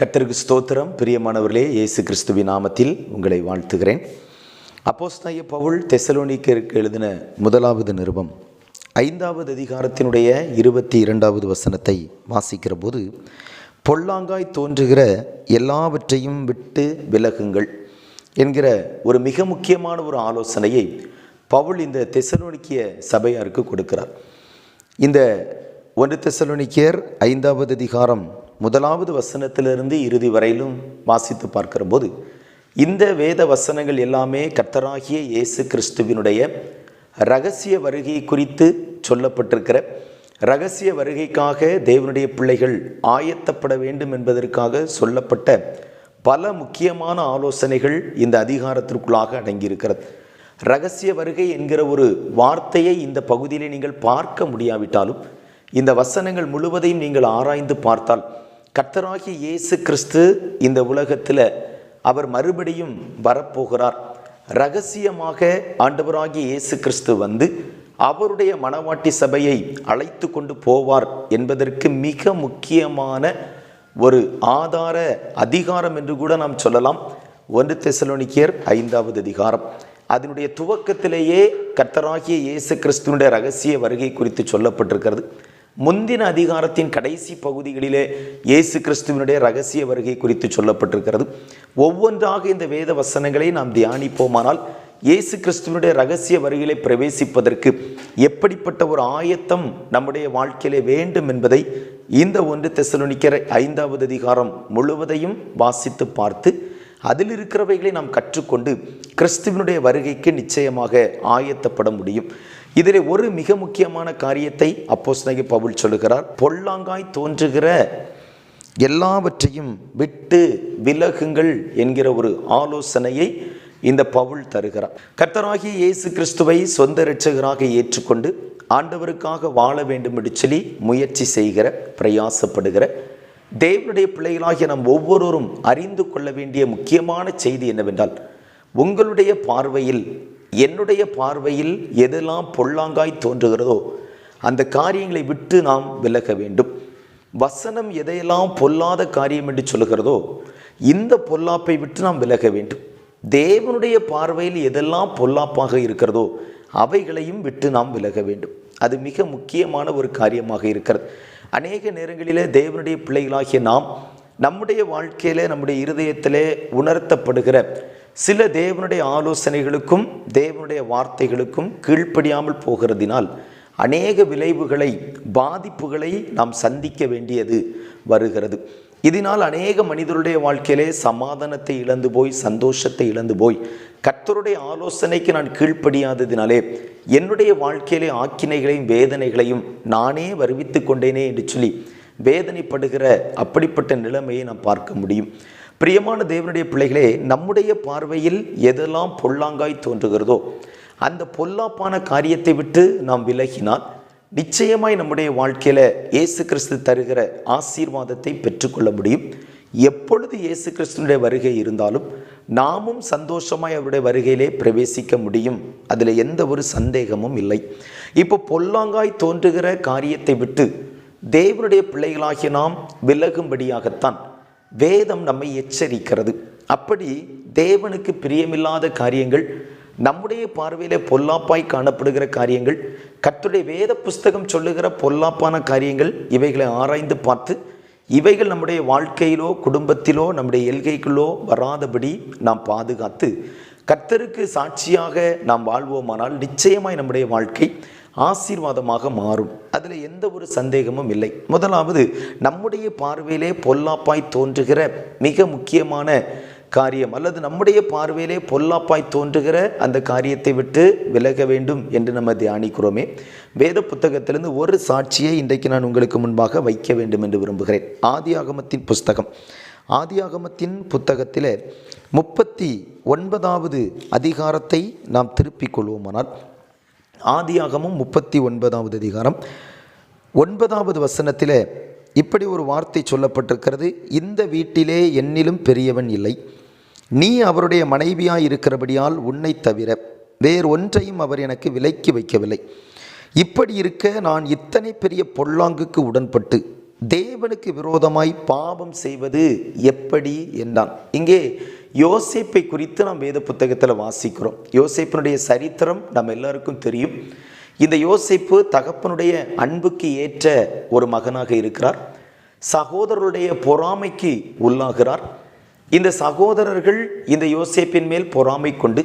கர்த்தருக்கு ஸ்தோத்திரம். பிரியமானவர்களே இயேசு கிறிஸ்துவி நாமத்தில் உங்களை வாழ்த்துகிறேன். அப்போஸ்தாய பவுல் தெசலோனிக்கருக்கு எழுதின முதலாவது நிருபம் ஐந்தாவது அதிகாரத்தினுடைய இருபத்தி இரண்டாவது வசனத்தை வாசிக்கிற போது பொல்லாங்காய் தோன்றுகிற எல்லாவற்றையும் விட்டு விலகுங்கள் என்கிற ஒரு மிக முக்கியமான ஒரு ஆலோசனையை பவுல் இந்த தெசலோனிக்கிய சபையாருக்கு கொடுக்கிறார். இந்த ஒன்று தெசலோனிக்கியர் ஐந்தாவது அதிகாரம் முதலாவது வசனத்திலிருந்து இறுதி வரையிலும் வாசித்து பார்க்கிற போது இந்த வேத வசனங்கள் எல்லாமே கர்த்தராகிய இயேசு கிறிஸ்துவினுடைய ரகசிய வருகை குறித்து சொல்லப்பட்டிருக்கிற ரகசிய வருகைக்காக தேவனுடைய பிள்ளைகள் ஆயத்தப்பட வேண்டும் என்பதற்காக சொல்லப்பட்ட பல முக்கியமான ஆலோசனைகள் இந்த அதிகாரத்திற்குள்ளாக அடங்கியிருக்கிறது. ரகசிய வருகை என்கிற ஒரு வார்த்தையை இந்த பகுதியிலே நீங்கள் பார்க்க முடியாவிட்டாலும் இந்த வசனங்கள் முழுவதையும் நீங்கள் ஆராய்ந்து பார்த்தால் கர்த்தராகி இயேசு கிறிஸ்து இந்த உலகத்தில் அவர் மறுபடியும் வரப்போகிறார். ரகசியமாக ஆண்டவராகிய இயேசு கிறிஸ்து வந்து அவருடைய மணவாட்டி சபையை அழைத்து கொண்டு போவார் என்பதற்கு மிக முக்கியமான ஒரு ஆதார அதிகாரம் என்று கூட நாம் சொல்லலாம். ஒன்று தெசலோனிக்கியர் ஐந்தாவது அதிகாரம். அதனுடைய துவக்கத்திலேயே கர்த்தராகிய இயேசு கிறிஸ்துவனுடைய ரகசிய வருகை குறித்து சொல்லப்பட்டிருக்கிறது. முந்தின அதிகாரத்தின் கடைசி பகுதிகளிலே இயேசு கிறிஸ்துவனுடைய ரகசிய வருகை குறித்து சொல்லப்பட்டிருக்கிறது. ஒவ்வொன்றாக இந்த வேத வசனங்களை நாம் தியானிப்போமானால் இயேசு கிறிஸ்துவனுடைய ரகசிய வருகையிலே பிரவேசிப்பதற்கு எப்படிப்பட்ட ஒரு ஆயத்தம் நம்முடைய வாழ்க்கையிலே வேண்டும் என்பதை இந்த ஒன்று தெசலுனிக்கிற ஐந்தாவது அதிகாரம் முழுவதையும் வாசித்து பார்த்து அதில் இருக்கிறவைகளை நாம் கற்றுக்கொண்டு கிறிஸ்துவனுடைய வருகைக்கு நிச்சயமாக ஆயத்தப்பட முடியும். இதில் ஒரு மிக முக்கியமான காரியத்தை அப்போஸ்தலனாகிய பவுல் சொல்லுகிறார். பொல்லாங்காய் தோன்றுகிற எல்லாவற்றையும் விட்டு விலகுங்கள் என்கிற ஒரு ஆலோசனையை இந்த பவுல் தருகிறார். கர்த்தராகிய இயேசு கிறிஸ்துவை சொந்த இரட்சகராக ஏற்றுக்கொண்டு ஆண்டவருக்காக வாழ வேண்டும் என்று சொல்லி முயற்சி செய்கிற பிரயாசப்படுகிற தேவனுடைய பிள்ளைகளாகிய நாம் ஒவ்வொருவரும் அறிந்து கொள்ள வேண்டிய முக்கியமான செய்தி என்னவென்றால் உங்களுடைய பார்வையில் என்னுடைய பார்வையில் எதெல்லாம் பொல்லாங்காய் தோன்றுகிறதோ அந்த காரியங்களை விட்டு நாம் விலக வேண்டும். வசனம் எதையெல்லாம் பொல்லாத காரியம் என்று சொல்லுகிறதோ இந்த பொல்லாப்பை விட்டு நாம் விலக வேண்டும். தேவனுடைய பார்வையில் எதெல்லாம் பொல்லாப்பாக இருக்கிறதோ அவைகளையும் விட்டு நாம் விலக வேண்டும். அது மிக முக்கியமான ஒரு காரியமாக இருக்கிறது. அநேக நேரங்களிலே தேவனுடைய பிள்ளைகளாகிய நாம் நம்முடைய வாழ்க்கையிலே நம்முடைய இருதயத்திலே உணர்த்தப்படுகிற சில தேவனுடைய ஆலோசனைகளுக்கும் தேவனுடைய வார்த்தைகளுக்கும் கீழ்ப்படியாமல் போகிறதினால் அநேக விளைவுகளை பாதிப்புகளை நாம் சந்திக்க வேண்டியது வருகிறது. இதனால் அநேக மனிதருடைய வாழ்க்கையிலே சமாதானத்தை இழந்து போய் சந்தோஷத்தை இழந்து போய் கர்த்தருடைய ஆலோசனைக்கு நான் கீழ்ப்படியாததினாலே என்னுடைய வாழ்க்கையிலே ஆக்கினைகளையும் வேதனைகளையும் நானே வருவித்து கொண்டேனே என்று சொல்லி வேதனைப்படுகிற அப்படிப்பட்ட நிலைமையை நாம் பார்க்க முடியும். பிரியமான தேவனுடைய பிள்ளைகளே நம்முடைய பார்வையில் எதெல்லாம் பொல்லாங்காய் தோன்றுகிறதோ அந்த பொல்லாப்பான காரியத்தை விட்டு நாம் விலகினால் நிச்சயமாய் நம்முடைய வாழ்க்கையில் இயேசு கிறிஸ்து தருகிற ஆசீர்வாதத்தை பெற்றுக்கொள்ள முடியும். எப்பொழுது இயேசு கிறிஸ்துனுடைய வருகை இருந்தாலும் நாமும் சந்தோஷமாய் அவருடைய வருகையிலே பிரவேசிக்க முடியும். அதில் எந்த ஒரு சந்தேகமும் இல்லை. இப்போ பொல்லாங்காய் தோன்றுகிற காரியத்தை விட்டு தேவனுடைய பிள்ளைகளாகிய நாம் விலகும்படியாகத்தான் வேதம் நம்மை எச்சரிக்கிறது. அப்படி தேவனுக்கு பிரியமில்லாத காரியங்கள் நம்முடைய பார்வையில் பொல்லாப்பாய் காணப்படுகிற காரியங்கள் கத்துடைய வேத புஸ்தகம் சொல்லுகிற பொல்லாப்பான காரியங்கள் இவைகளை ஆராய்ந்து பார்த்து இவைகள் நம்முடைய வாழ்க்கையிலோ குடும்பத்திலோ நம்முடைய எல்கைக்குள்ளோ வராதபடி நாம் பாதுகாத்து கர்த்தருக்கு சாட்சியாக நாம் வாழ்வோமானால் நிச்சயமாய் நம்முடைய வாழ்க்கை ஆசீர்வாதமாக மாறும். அதில் எந்த ஒரு சந்தேகமும் இல்லை. முதலாவது நம்முடைய பார்வையிலே பொல்லாப்பாய் தோன்றுகிற மிக முக்கியமான காரியம் அல்லது நம்முடைய பார்வையிலே பொல்லாப்பாய் தோன்றுகிற அந்த காரியத்தை விட்டு விலக வேண்டும் என்று நம்ம தியானிக்கிறோமே. வேத புத்தகத்திலிருந்து ஒரு சாட்சியை இன்றைக்கு நான் உங்களுக்கு முன்பாக வைக்க வேண்டும் என்று விரும்புகிறேன். ஆதியாகமத்தின் புஸ்தகம். ஆதியாகமத்தின் புத்தகத்தில் முப்பத்தி ஒன்பதாவது அதிகாரத்தை நாம் திருப்பிக் கொள்வோமானால் ஆதியாகமும் முப்பத்தி ஒன்பதாவது அதிகாரம். ஒன்பதாவது வசனத்தில் இப்படி ஒரு வார்த்தை சொல்லப்பட்டிருக்கிறது. இந்த வீட்டிலே என்னிலும் பெரியவன் இல்லை. நீ அவருடைய மனைவியாய் இருக்கிறபடியால் உன்னை தவிர வேறு ஒன்றையும் அவர் எனக்கு விலக்கி வைக்கவில்லை. இப்படி இருக்க நான் இத்தனை பெரிய பொல்லாங்குக்கு உடன்பட்டு தேவனுக்கு விரோதமாய் பாவம் செய்வது எப்படி? என்றான். இங்கே யோசேப்பை குறித்து நாம் வேத புத்தகத்தில் வாசிக்கிறோம். யோசேப்பினுடைய சரித்திரம் நம்ம எல்லாருக்கும் தெரியும். இந்த யோசிப்பு தகப்பனுடைய அன்புக்கு ஏற்ற ஒரு மகனாக இருக்கிறார். சகோதரருடைய பொறாமைக்கு உள்ளாகிறார். இந்த சகோதரர்கள் இந்த யோசேப்பின் மேல் பொறாமை கொண்டு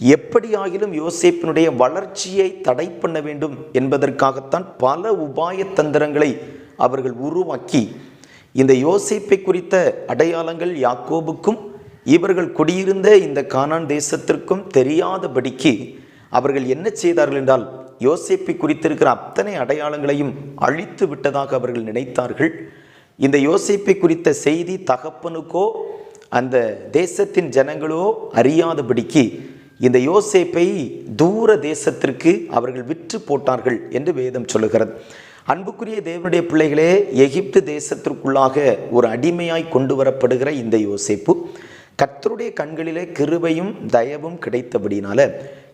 எப்படியாகிலும் யோசேப்பினுடைய வளர்ச்சியை தடை பண்ண வேண்டும் என்பதற்காகத்தான் பல உபாய தந்திரங்களை அவர்கள் உருவாக்கி இந்த யோசேப்பை குறித்த அடையாளங்கள் யாக்கோபுக்கும் இவர்கள் குடியிருந்த இந்த கானான் தேசத்திற்கும் தெரியாதபடிக்கு அவர்கள் என்ன செய்தார்கள் என்றால் யோசேப்பை குறித்திருக்கிற அத்தனை அடையாளங்களையும் அழித்து விட்டதாக அவர்கள் நினைத்தார்கள். இந்த யோசேப்பை குறித்த செய்தி தகப்பனுக்கோ அந்த தேசத்தின் ஜனங்களோ அறியாதபடிக்கு இந்த யோசேப்பை தூர தேசத்திற்கு அவர்கள் விற்று போட்டார்கள் என்று வேதம் சொல்லுகிறது. அன்புக்குரிய தேவனுடைய பிள்ளைகளே எகிப்து தேசத்திற்குள்ளாக ஒரு அடிமையாய் கொண்டு வரப்படுகிற இந்த யோசேப்பு கர்த்தருடைய கண்களிலே கிருபையும் தயவும் கிடைத்தபடினால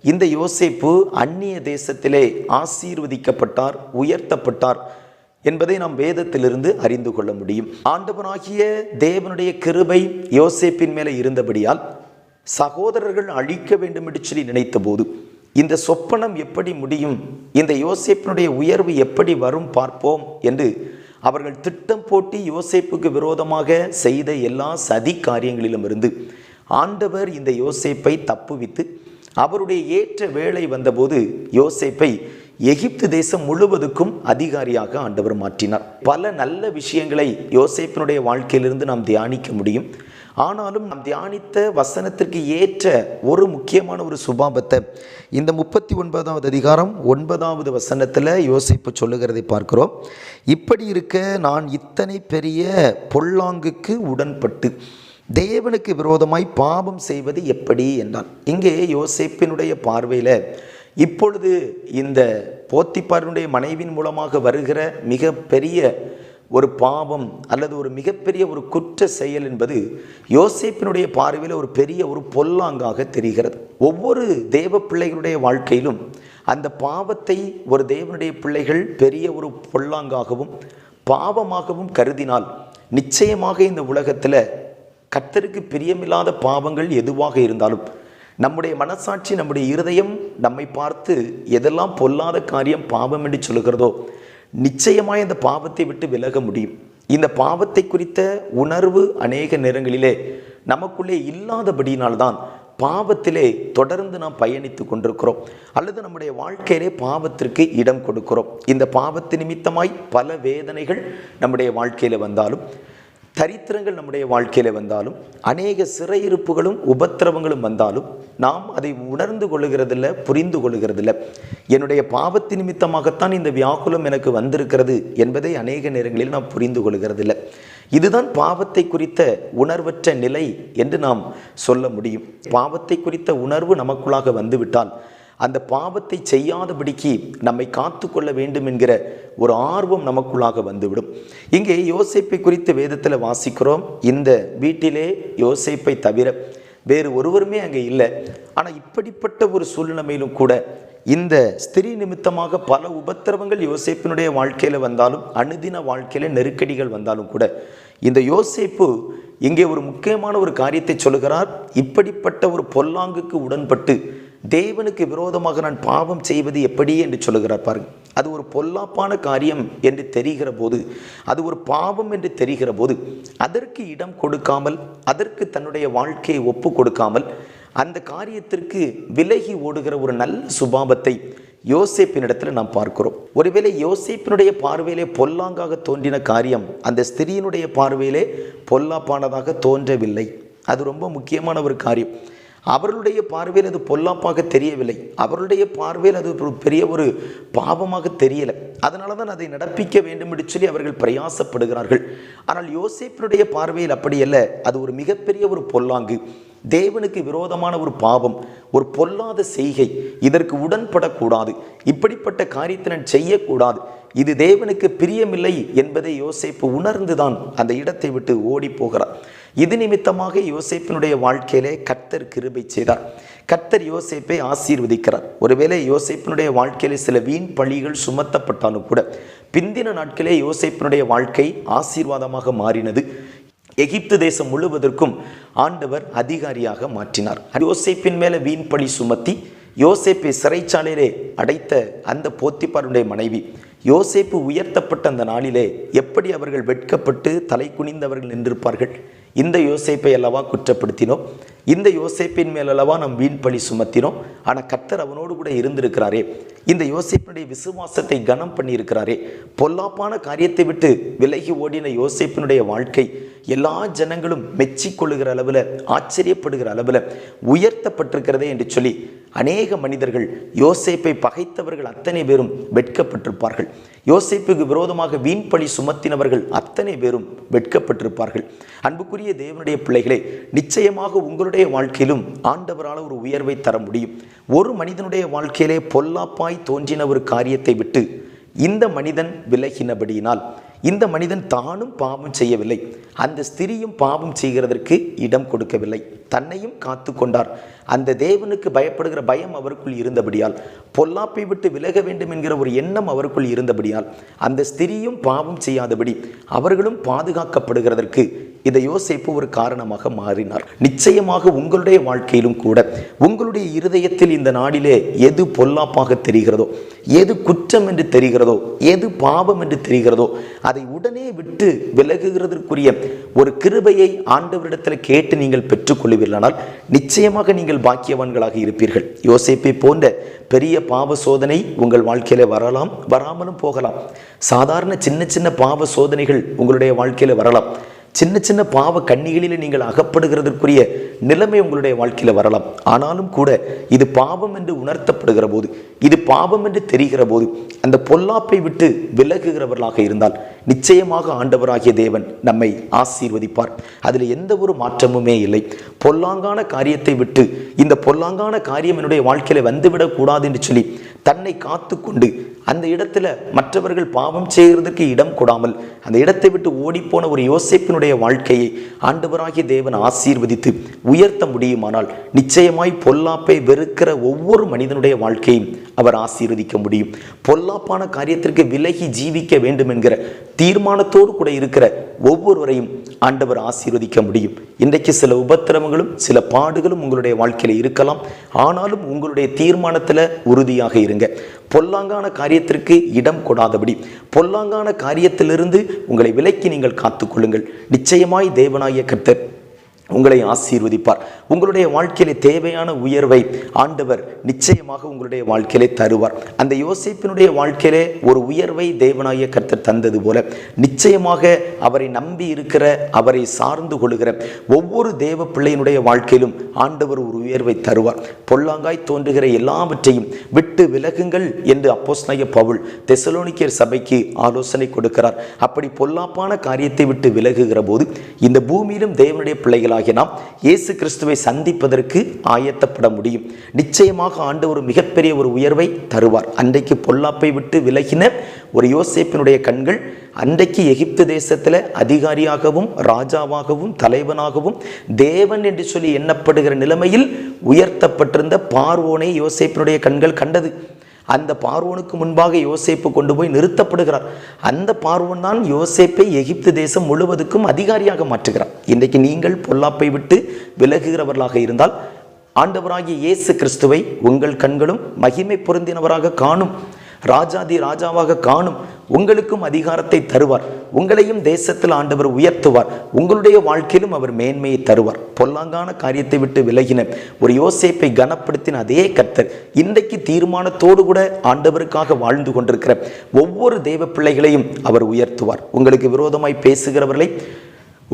இந்த யோசேப்பு அந்நிய தேசத்திலே ஆசீர்வதிக்கப்பட்டார் உயர்த்தப்பட்டார் என்பதை நாம் வேதத்திலிருந்து அறிந்து கொள்ள முடியும். ஆண்டவனாகிய தேவனுடைய கிருபை யோசேப்பின் மேலே இருந்தபடியால் சகோதரர்கள் அழிக்க வேண்டும் என்று சொல்லி நினைத்த போது இந்த சொப்பனம் எப்படி முடியும் இந்த யோசேப்பினுடைய உயர்வு எப்படி வரும் பார்ப்போம் என்று அவர்கள் திட்டம் போட்டி யோசேப்புக்கு விரோதமாக செய்த எல்லா சதி காரியங்களிலும் இருந்து ஆண்டவர் இந்த யோசேப்பை தப்புவித்து அவருடைய ஏற்ற வேலை வந்தபோது யோசேப்பை எகிப்து தேசம் முழுவதுக்கும் அதிகாரியாக ஆண்டவர் மாற்றினார். பல நல்ல விஷயங்களை யோசேப்பினுடைய வாழ்க்கையிலிருந்து நாம் தியானிக்க முடியும். ஆனாலும் நாம் தியானித்த வசனத்திற்கு ஏற்ற ஒரு முக்கியமான ஒரு சுபாபத்தை இந்த முப்பத்தி ஒன்பதாவது அதிகாரம் ஒன்பதாவது வசனத்தில் யோசிப்பு சொல்லுகிறதை பார்க்கிறோம். இப்படி இருக்க நான் இத்தனை பெரிய பொல்லாங்குக்கு உடன்பட்டு தேவனுக்கு விரோதமாய் பாவம் செய்வது எப்படி என்றான். இங்கே யோசிப்பினுடைய பார்வையில் இப்பொழுது இந்த போத்திப்பாருடைய மனைவின் மூலமாக வருகிற மிக பெரிய ஒரு பாவம் அல்லது ஒரு மிகப்பெரிய ஒரு குற்ற செயல் என்பது யோசிப்பினுடைய பார்வையில் ஒரு பெரிய ஒரு பொல்லாங்காக தெரிகிறது. ஒவ்வொரு தேவ பிள்ளைகளுடைய வாழ்க்கையிலும் அந்த பாவத்தை ஒரு தேவனுடைய பிள்ளைகள் பெரிய ஒரு பொல்லாங்காகவும் பாவமாகவும் கருதினால் நிச்சயமாக இந்த உலகத்தில் கத்தருக்கு பிரியமில்லாத பாவங்கள் எதுவாக இருந்தாலும் நம்முடைய மனசாட்சி நம்முடைய இருதயம் நம்மை பார்த்து எதெல்லாம் பொல்லாத காரியம் பாவம் என்று சொல்லுகிறதோ நிச்சயமாய் இந்த பாவத்தை விட்டு விலக முடியும். இந்த பாவத்தை குறித்த உணர்வு அநேக நேரங்களிலே நமக்குள்ளே இல்லாதபடியினால்தான் பாவத்திலே தொடர்ந்து நாம் பயணித்து கொண்டிருக்கிறோம். அல்லது நம்முடைய வாழ்க்கையிலே பாவத்திற்கு இடம் கொடுக்கிறோம். இந்த பாவத்து நிமித்தமாய் பல வேதனைகள் நம்முடைய வாழ்க்கையில் வந்தாலும் தரித்திரங்கள் நம்முடைய வாழ்க்கையில் வந்தாலும் அநேக சிறையிருப்புகளும் உபத்திரவங்களும் வந்தாலும் நாம் அதை உணர்ந்து கொள்ளுகிறதில்ல புரிந்து கொள்ளுகிறதில்ல. என்னுடைய பாவத்து நிமித்தமாகத்தான் இந்த வியாக்குலம் எனக்கு வந்திருக்கிறது என்பதை அநேக நேரங்களில் நாம் புரிந்து கொள்ளுகிறதில்ல. இதுதான் பாவத்தை குறித்த உணர்வற்ற நிலை என்று நாம் சொல்ல முடியும். பாவத்தை குறித்த உணர்வு நமக்குள்ளாக வந்துவிட்டால் அந்த பாவத்தை செய்யாதபடிக்கு நம்மை காத்து கொள்ள வேண்டும் என்கிற ஒரு ஆர்வம் நமக்குள்ளாக வந்துவிடும். இங்கே யோசிப்பை குறித்து வேதத்தில் வாசிக்கிறோம். இந்த வீட்டிலே யோசிப்பை தவிர வேறு ஒருவருமே அங்கே இல்லை. ஆனால் இப்படிப்பட்ட ஒரு சூழ்நிலையிலும் கூட இந்த ஸ்திரீ நிமித்தமாக பல உபத்திரவங்கள் யோசிப்பினுடைய வாழ்க்கையில் வந்தாலும் அனுதின வாழ்க்கையில் நெருக்கடிகள் வந்தாலும் கூட இந்த யோசிப்பு இங்கே ஒரு முக்கியமான ஒரு காரியத்தை சொல்லுகிறார். இப்படிப்பட்ட ஒரு பொல்லாங்குக்கு உடன்பட்டு தேவனுக்கு விரோதமாக நான் பாவம் செய்வது எப்படி என்று சொல்லுகிறார் பாருங்கள் அது ஒரு பொல்லாப்பான காரியம் என்று தெரிகிற போது அது ஒரு பாவம் என்று தெரிகிற போது அதற்கு இடம் கொடுக்காமல் அதற்கு தன்னுடைய வாழ்க்கையை ஒப்பு கொடுக்காமல் அந்த காரியத்திற்கு விலகி ஓடுகிற ஒரு நல்ல சுபாவத்தை யோசேப்பினிடத்தில் நாம் பார்க்கிறோம். ஒருவேளை யோசேப்பினுடைய பார்வையிலே பொல்லாங்காக தோன்றின காரியம் அந்த ஸ்திரீனுடைய பார்வையிலே பொல்லாப்பானதாக தோன்றவில்லை. அது ரொம்ப முக்கியமான ஒரு காரியம். அவர்களுடைய பார்வையில் அது பொல்லாப்பாக தெரியவில்லை. அவர்களுடைய பார்வையில் அது ஒரு பெரிய ஒரு பாவமாக தெரியலை. அதனால தான் அதை நடப்பிக்க வேண்டும் என்று சொல்லி அவர்கள் பிரயாசப்படுகிறார்கள். ஆனால் யோசிப்பினுடைய பார்வையில் அப்படி அல்ல. அது ஒரு மிகப்பெரிய ஒரு பொல்லாங்கு. தேவனுக்கு விரோதமான ஒரு பாவம் ஒரு பொல்லாத செய்கை. இதற்கு உடன்படக்கூடாது. இப்படிப்பட்ட காரியத்தை நான் செய்யக்கூடாது. இது தேவனுக்கு பிரியமில்லை என்பதை யோசிப்பு உணர்ந்துதான் அந்த இடத்தை விட்டு ஓடி போகிறார். இது நிமித்தமாக யோசேப்பினுடைய வாழ்க்கையிலே கர்த்தர் கிருபை செய்தார். கர்த்தர் யோசேப்பை ஆசீர்வதிக்கிறார். ஒருவேளை யோசேப்பினுடைய வாழ்க்கையிலே சில வீண் பழிகள் சுமத்தப்பட்டாலும் கூட பிந்தின நாட்களே யோசேப்பினுடைய வாழ்க்கை ஆசீர்வாதமாக மாறினது. எகிப்து தேசம் முழுவதற்கும் ஆண்டவர் அதிகாரியாக மாற்றினார். யோசேப்பின் மேல வீண் பழி சுமத்தி யோசேப்பை சிறைச்சாலையிலே அடைத்த அந்த போத்திப்பாருடைய மனைவி யோசேப்பு உயர்த்தப்பட்ட அந்த நாளிலே எப்படி அவர்கள் வெட்கப்பட்டு தலை குனிந்தவர்கள் நின்றிருப்பார்கள்? இந்த யோசேப்பை அல்லவா குற்றப்படுத்தினோம்? இந்த யோசேப்பின் மேலல்லவா நாம் வீண் பழி சுமத்தினோம்? ஆனால் கர்த்தர் அவனோடு கூட இருந்திருக்கிறாரே. இந்த யோசேப்பினுடைய விசுவாசத்தை கனம் பண்ணியிருக்கிறாரே. பொல்லாப்பான காரியத்தை விட்டு விலகி ஓடின யோசேப்பினுடைய வாழ்க்கை எல்லா ஜனங்களும் மெச்சிக்கொள்ளுகிற அளவில் ஆச்சரியப்படுகிற அளவில் உயர்த்தப்பட்டிருக்கிறதே என்று சொல்லி அநேக மனிதர்கள் யோசேப்பை பகைத்தவர்கள் அத்தனை பேரும் வெட்கப்பட்டிருப்பார்கள். யோசேப்புக்கு விரோதமாக வீண்பழி சுமத்தினவர்கள் அத்தனை பேரும் வெட்கப்பட்டிருப்பார்கள். அன்புக்குரிய தேவனுடைய பிள்ளைகளே நிச்சயமாக உங்களுடைய வாழ்க்கையிலும் ஆண்டவரால் ஒரு உயர்வை தர முடியும். ஒரு மனிதனுடைய வாழ்க்கையிலே பொல்லாப்பாய் தோன்றின ஒரு காரியத்தை விட்டு இந்த மனிதன் விலகினபடியினால் இந்த மனிதன் தானும் பாவம் செய்யவில்லை. அந்த ஸ்திரியும் பாவம் செய்கிறதற்கு இடம் கொடுக்கவில்லை. தன்னையும் காத்து கொண்டார். அந்த தேவனுக்கு பயப்படுகிற பயம் அவருக்குள் இருந்தபடியால் பொல்லாப்பை விட்டு விலக வேண்டும் என்கிற ஒரு எண்ணம் அவருக்குள் இருந்தபடியால் அந்த ஸ்திரியும் பாவம் செய்யாதபடி அவர்களும் பாதுகாக்கப்படுகிறதற்கு இதை யோசிப்பு ஒரு காரணமாக மாறினார். நிச்சயமாக உங்களுடைய வாழ்க்கையிலும் கூட உங்களுடைய இருதயத்தில் இந்த நாடிலே எது பொல்லாப்பாக தெரிகிறதோ எது குற்றம் என்று தெரிகிறதோ எது பாவம் என்று தெரிகிறதோ அதை உடனே விட்டு விலகுகிறதற்குரிய ஒரு கிருபையை ஆண்டவரிடத்தில் கேட்டு நீங்கள் பெற்றுக்கொள்வீர்களானால் நிச்சயமாக நீங்கள் பாக்கியவான்களாக இருப்பீர்கள். யோசிப்பை போன்ற பெரிய பாவ சோதனை உங்கள் வாழ்க்கையில வரலாம் வராமலும் போகலாம். சாதாரண சின்ன சின்ன பாவ சோதனைகள் உங்களுடைய வாழ்க்கையில வரலாம். சின்ன சின்ன பாவ கண்ணிகளில் நீங்கள் அகப்படுகிறதற்குரிய நிலைமை உங்களுடைய வாழ்க்கையில் வரலாம். ஆனாலும் கூட இது பாவம் என்று உணர்த்தப்படுகிற போது இது பாவம் என்று தெரிகிற போது அந்த பொல்லாப்பை விட்டு விலகுகிறவர்களாக இருந்தால் நிச்சயமாக ஆண்டவராகிய தேவன் நம்மை ஆசீர்வதிப்பார். அதில் எந்த ஒரு மாற்றமுமே இல்லை. பொல்லாங்கான காரியத்தை விட்டு இந்த பொல்லாங்கான காரியம் என்னுடைய வாழ்க்கையில வந்துவிடக்கூடாது என்று சொல்லி தன்னை காத்து கொண்டு அந்த இடத்துல மற்றவர்கள் பாவம் செய்கிறதுக்கு இடம் கொடாமல் அந்த இடத்தை விட்டு ஓடிப்போன ஒரு யோசிப்பினுடைய வாழ்க்கையை ஆண்டவராகிய தேவன் ஆசீர்வதித்து உயர்த்த முடியுமானால் நிச்சயமாய் பொல்லாப்பை வெறுக்கிற ஒவ்வொரு மனிதனுடைய வாழ்க்கையும் அவர் ஆசீர்வதிக்க முடியும். பொல்லாப்பான காரியத்திற்கு விலகி ஜீவிக்க வேண்டும் என்கிற தீர்மானத்தோடு கூட இருக்கிற ஒவ்வொருவரையும் ஆண்டவர் ஆசீர்வதிக்க முடியும். இன்றைக்கு சில உபத்திரவங்களும் சில பாடுகளும் உங்களுடைய வாழ்க்கையில் இருக்கலாம். ஆனாலும் உங்களுடைய தீர்மானத்தில் உறுதியாக இருங்க. பொல்லாங்கான காரியத்திற்கு இடம் கொடாதபடி பொல்லாங்கான காரியத்திலிருந்து உங்களை விலைக்கு நீங்கள் காத்துக்கொள்ளுங்கள். நிச்சயமாய் தேவனாய கர்த்தர் உங்களை ஆசீர்வதிப்பார். உங்களுடைய வாழ்க்கையிலே தேவையான உயர்வை ஆண்டவர் நிச்சயமாக உங்களுடைய வாழ்க்கையிலே தருவார். அந்த யோசிப்பினுடைய வாழ்க்கையிலே ஒரு உயர்வை தேவனாய கர்த்தர் தந்தது போல நிச்சயமாக அவரை நம்பி இருக்கிற அவரை சார்ந்து கொள்கிற ஒவ்வொரு தேவ பிள்ளையினுடைய வாழ்க்கையிலும் ஆண்டவர் ஒரு உயர்வை தருவார். பொல்லாங்காய் தோன்றுகிற எல்லாவற்றையும் விட்டு விலகுங்கள் என்று அப்போஸ்தலனாகிய பவுல் தெசலோனிக்கர் சபைக்கு ஆலோசனை கொடுக்கிறார். அப்படி பொல்லாப்பான காரியத்தை விட்டு விலகுகிற போது இந்த பூமியிலும் தேவனுடைய பிள்ளைகளாகிய நாம் இயேசு கிறிஸ்துவை சந்திப்பதற்கு ஆயத்தப்பட முடியும். நிச்சயமாக ஆண்டு ஒரு மிகப்பெரிய ஒரு உயர்வை தருவார். அன்றைக்கு பொல்லாப்பை விட்டு விலகின ஒரு யோசேப்பினுடைய கண்கள் அன்றைக்கு எகிப்து தேசத்தில் அதிகாரியாகவும் ராஜாவாகவும் தலைவனாகவும் தேவன் என்று சொல்லி எண்ணப்படுகிற நிலைமையில் உயர்த்தப்பட்டிருந்த பார்வோனை யோசேப்பினுடைய கண்கள் கண்டது. அந்த பார்வோனுக்கு முன்பாக யோசேப்பு கொண்டு போய் நிறுத்தப்படுகிறார். அந்த பார்வோன் தான் யோசேப்பை எகிப்து தேசம் முழுவதுக்கும் அதிகாரியாக மாற்றுகிறார் இன்றைக்கு நீங்கள் பொல்லாப்பை விட்டு விலகுகிறவர்களாக இருந்தால் ஆண்டவராகிய இயேசு கிறிஸ்துவை உங்கள் கண்களும் மகிமை பொருந்தினவராக காணும். ராஜாதி ராஜாவாக காணும் உங்களுக்கும் அதிகாரத்தை தருவார். உங்களையும் தேசத்தில் ஆண்டவர் உயர்த்துவார். உங்களுடைய வாழ்க்கையிலும் அவர் மேன்மையை தருவார். பொல்லாங்கான காரியத்தை விட்டு விலகின ஒரு யோசிப்பை கனப்படுத்தின அதே கர்த்தர் இன்றைக்கு தீர்மானத்தோடு கூட ஆண்டவருக்காக வாழ்ந்து கொண்டிருக்கிற ஒவ்வொரு தெய்வ பிள்ளைகளையும் அவர் உயர்த்துவார். உங்களுக்கு விரோதமாய் பேசுகிறவர்களை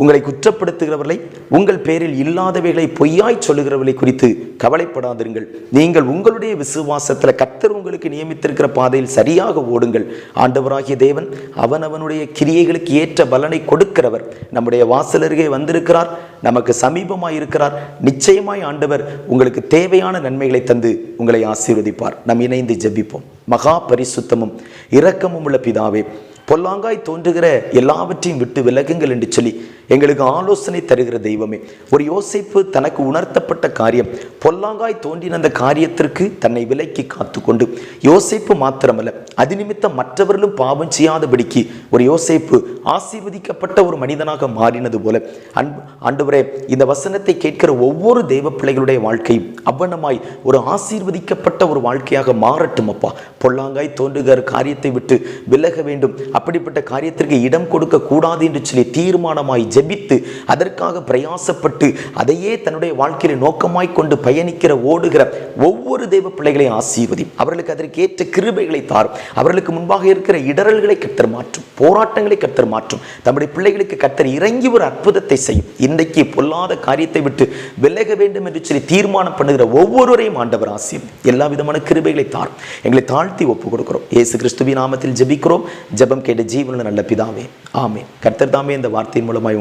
உங்களை குற்றப்படுத்துகிறவர்களை உங்கள் பேரில் இல்லாதவைகளை பொய்யாய் சொல்லுகிறவர்களை குறித்து கவலைப்படாதிருங்கள். நீங்கள் உங்களுடைய விசுவாசத்தில் கத்தர் உங்களுக்கு நியமித்திருக்கிற பாதையில் சரியாக ஓடுங்கள். ஆண்டவராகிய தேவன் அவனவனுடைய கிரியைகளுக்கு ஏற்ற பலனை கொடுக்கிறவர். நம்முடைய வாசல் அருகே வந்திருக்கிறார் நமக்கு சமீபமாய் இருக்கிறார். நிச்சயமாய் ஆண்டவர் உங்களுக்கு தேவையான நன்மைகளை தந்து உங்களை ஆசீர்வதிப்பார். நாம் இணைந்து ஜெபிப்போம். மகா பரிசுத்தமும் இரக்கமும் உள்ள பிதாவே பொல்லாங்காய் தோன்றுகிற எல்லாவற்றையும் விட்டு விலகுங்கள் என்று சொல்லி எங்களுக்கு ஆலோசனை தருகிற தெய்வமே. ஒரு யோசிப்பு தனக்கு உணர்த்தப்பட்ட காரியம். பொல்லாங்காய் தோன்றின அந்த காரியத்திற்கு தன்னை விலக்கி காத்துக்கொண்டு. யோசிப்பு மாத்திரமல்ல அது நிமித்தம் மற்றவர்களும் பாவம் செய்யாதபடிக்கு ஒரு யோசிப்பு ஆசீர்வதிக்கப்பட்ட ஒரு மனிதனாக மாறினது போல. அன்பு ஆண்டவரே இந்த வசனத்தை கேட்கிற ஒவ்வொரு தெய்வ பிள்ளைகளுடைய வாழ்க்கையும் அவ்வனமாய் ஒரு ஆசீர்வதிக்கப்பட்ட ஒரு வாழ்க்கையாக மாறட்டும் அப்பா. பொல்லாங்காய் தோன்றுகிற காரியத்தை விட்டு விலக வேண்டும். அப்படிப்பட்ட காரியத்திற்கு இடம் கொடுக்க கூடாது என்று சொல்லி தீர்மானமாய் ஜெபித்து அதற்காக பிரயாசப்பட்டு அதையே தன்னுடைய வாழ்க்கையில நோக்கமாய் கொண்டு பயணிக்கிற ஓடுகிற ஒவ்வொரு தெய்வ பிள்ளைகளை ஆசீர்வதி. அவர்களுக்கு அதற்கு ஏற்ற கிருபைகளை தாரும். அவர்களுக்கு முன்பாக இருக்கிற இடரல்களை கத்தர் மாற்றும் போராட்டங்களை கத்தர் மாற்றும். தம்முடைய பிள்ளைகளுக்கு கத்தர் இறங்கி ஒரு அற்புதத்தை செய்யும். இன்றைக்கு பொல்லாத காரியத்தை விட்டு விலக வேண்டும் என்று சொல்லி தீர்மானம் பண்ணுகிற ஒவ்வொருவரையும் ஆண்டவர் ஆசியம் எல்லா விதமான கிருபைகளை தாரும். எங்களை தாழ்த்தி ஒப்பு கொடுக்கிறோம். ஏசு கிறிஸ்துவின் நாமத்தில் ஜெபிக்கிறோம். ஜெபம் கேட்ட ஜீவனில் நல்ல பிதாவே. ஆமே கர்த்தர் தாமே இந்த வார்த்தையின் மூலமாக